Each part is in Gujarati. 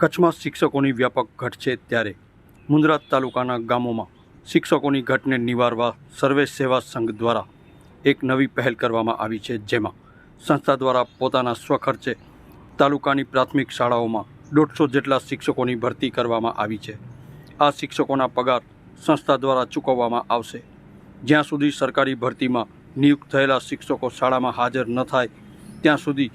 કચ્છમાં શિક્ષકોની વ્યાપક ઘટ છે ત્યારે મુંદ્રા તાલુકાના ગામોમાં શિક્ષકોની ઘટને નિવારવા સર્વે સેવા સંઘ દ્વારા એક નવી પહેલ કરવામાં આવી છે જેમાં સંસ્થા દ્વારા પોતાના સ્વખર્ચે તાલુકાની પ્રાથમિક શાળાઓમાં દોઢસો જેટલા શિક્ષકોની ભરતી કરવામાં આવી છે. આ શિક્ષકોના પગાર સંસ્થા દ્વારા ચૂકવવામાં આવશે. જ્યાં સુધી સરકારી ભરતીમાં નિયુક્ત થયેલા શિક્ષકો શાળામાં હાજર ન થાય, ત્યાં સુધી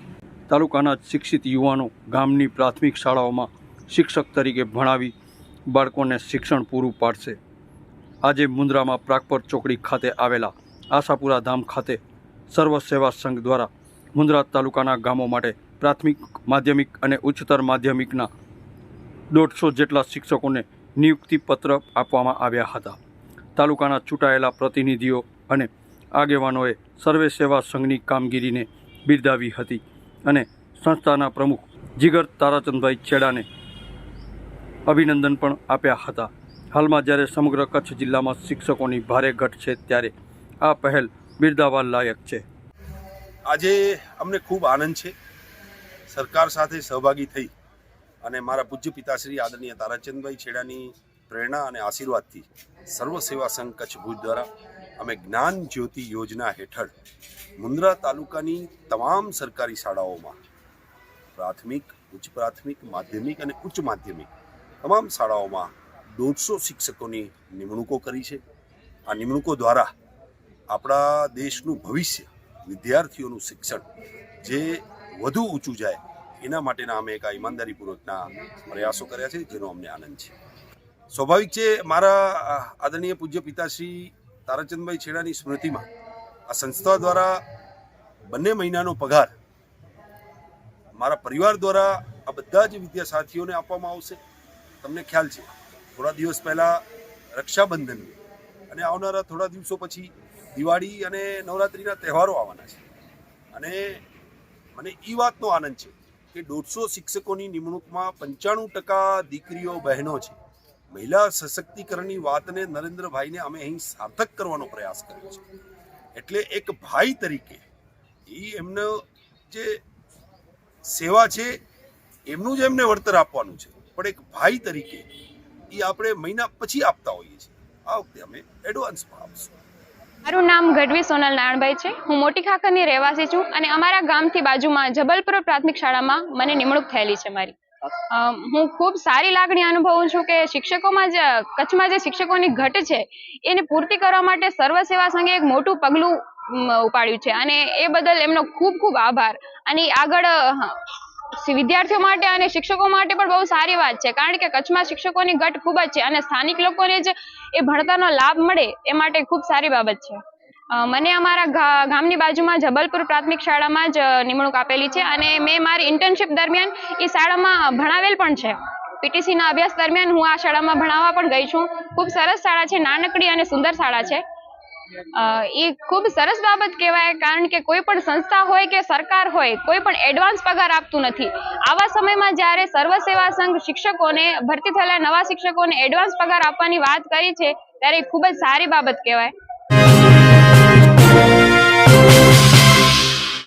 તાલુકાના શિક્ષિત યુવાનો ગામની પ્રાથમિક શાળાઓમાં શિક્ષક તરીકે ભણાવી બાળકોને શિક્ષણ પૂરું પાડશે. આજે મુન્દ્રામાં પ્રાગપર ચોકડી ખાતે આવેલા આશાપુરા ધામ ખાતે સર્વ સેવા સંઘ દ્વારા મુન્દ્રા તાલુકાના ગામો માટે પ્રાથમિક, માધ્યમિક અને ઉચ્ચતર માધ્યમિકના દોઢસો જેટલા શિક્ષકોને નિયુક્તિ પત્ર આપવામાં આવ્યા હતા. તાલુકાના ચૂંટાયેલા પ્રતિનિધિઓ અને આગેવાનોએ સર્વે સેવા સંઘની કામગીરીને બિરદાવી હતી. અને સંસ્થાના પ્રમુખ જીગર તારાચંદભાઈ છેડાને અભિનંદન પણ આપ્યા હતા. હાલમાં જ્યારે સમગ્ર કચ્છ જિલ્લામાં શિક્ષકોની ભારે ઘટ છે ત્યારે આ પહેલ બિરદાવા લાયક છે. આજે અમને ખૂબ આનંદ છે. સરકાર સાથે સહભાગી થઈ અને મારા પૂજ્ય પિતાશ્રી આદરણીય તારાચંદભાઈ છેડાની પ્રેરણા અને આશીર્વાદથી સર્વ સેવા સંઘ કચ્છ ભુજ દ્વારા અમે જ્ઞાન જ્યોતિ યોજના હેઠળ મુન્દ્રા તાલુકાની તમામ સરકારી શાળાઓમાં પ્રાથમિક, ઉચ્ચ પ્રાથમિક, માધ્યમિક અને ઉચ્ચ માધ્યમિક તમામ શાળાઓમાં દોઢસો શિક્ષકોની નિમણૂકો કરી છે. આ નિમણૂકો દ્વારા આપણા દેશનું ભવિષ્ય, વિદ્યાર્થીઓનું શિક્ષણ જે વધુ ઊંચું જાય એના માટેના અમે એક ઈમાનદારીપૂર્વકના પ્રયાસો કર્યા છે, જેનો અમને આનંદ છે. સ્વાભાવિક છે, મારા આદરણીય પૂજ્ય પિતાશ્રી તારાચંદભાઈ છેડાની સ્મૃતિમાં આ સંસ્થા દ્વારા બંને મહિનાનો પગાર મારા પરિવાર દ્વારા આ બધા જ વિદ્યાસાથીઓને આપવામાં આવશે. તમને ખ્યાલ છે, થોડા દિવસ પહેલાં રક્ષાબંધન અને આવનારા થોડા દિવસો પછી દિવાળી અને નવરાત્રિના તહેવારો આવવાના છે. અને મને એ વાતનો આનંદ છે કે દોઢસો શિક્ષકોની નિમણૂકમાં પંચાણું ટકા દીકરીઓ બહેનો છે. મહિલા સશક્તિકરણની વાતને નરેન્દ્રભાઈને અમે અહીં સાર્થક કરવાનો પ્રયાસ કર્યો છે. એટલે એક ભાઈ તરીકે એ એમનો જે સેવા છે, એમનું જ એમને વળતર આપવાનું છે. પણ એક ભાઈ તરીકે એ આપણે મહિના પછી આપતા હોઈએ છીએ. આ વખતે અમે એડવાન્સમાં આપશું. મારું નામ ગઢવી સોનલ નારાયણભાઈ છે. હું મોટી ખાખરની રહેવાસી છું અને અમારા ગામથી બાજુમાં જબલપુર પ્રાથમિક શાળામાં મને નિમણૂક થયેલી છે મારી. હું ખૂબ સારી લાગણી અનુભવું છું કે શિક્ષકોમાં જે, કચ્છમાં જે શિક્ષકોની ઘટ છે, એને પૂર્તિ કરવા માટે સર્વ સેવા સંઘે એક મોટું પગલું ઉપાડ્યું છે. અને એ બદલ એમનો ખૂબ ખૂબ આભાર. અને આગળ વિદ્યાર્થીઓ માટે અને શિક્ષકો માટે પણ બહુ સારી વાત છે. કારણ કે કચ્છમાં શિક્ષકોની ઘટ ખૂબ જ છે અને સ્થાનિક લોકોને જ એ ભણતરનો લાભ મળે એ માટે ખૂબ સારી બાબત છે. મને અમારા ગામની બાજુમાં જબલપુર પ્રાથમિક શાળામાં જ નિમણૂક આપેલી છે અને મેં મારી ઇન્ટર્નશિપ દરમિયાન એ શાળામાં ભણાવેલ પણ છે. પીટીસીના અભ્યાસ દરમિયાન હું આ શાળામાં ભણાવવા પણ ગઈ છું. ખૂબ સરસ શાળા છે, નાનકડી અને સુંદર શાળા છે. એ ખૂબ સરસ બાબત કહેવાય, કારણ કે કોઈ પણ સંસ્થા હોય કે સરકાર હોય, કોઈ પણ એડવાન્સ પગાર આપતું નથી. આવા સમયમાં જ્યારે સર્વ સેવા સંઘ શિક્ષકોને, ભરતી થયેલા નવા શિક્ષકોને એડવાન્સ પગાર આપવાની વાત કરી છે, ત્યારે ખૂબ જ સારી બાબત કહેવાય.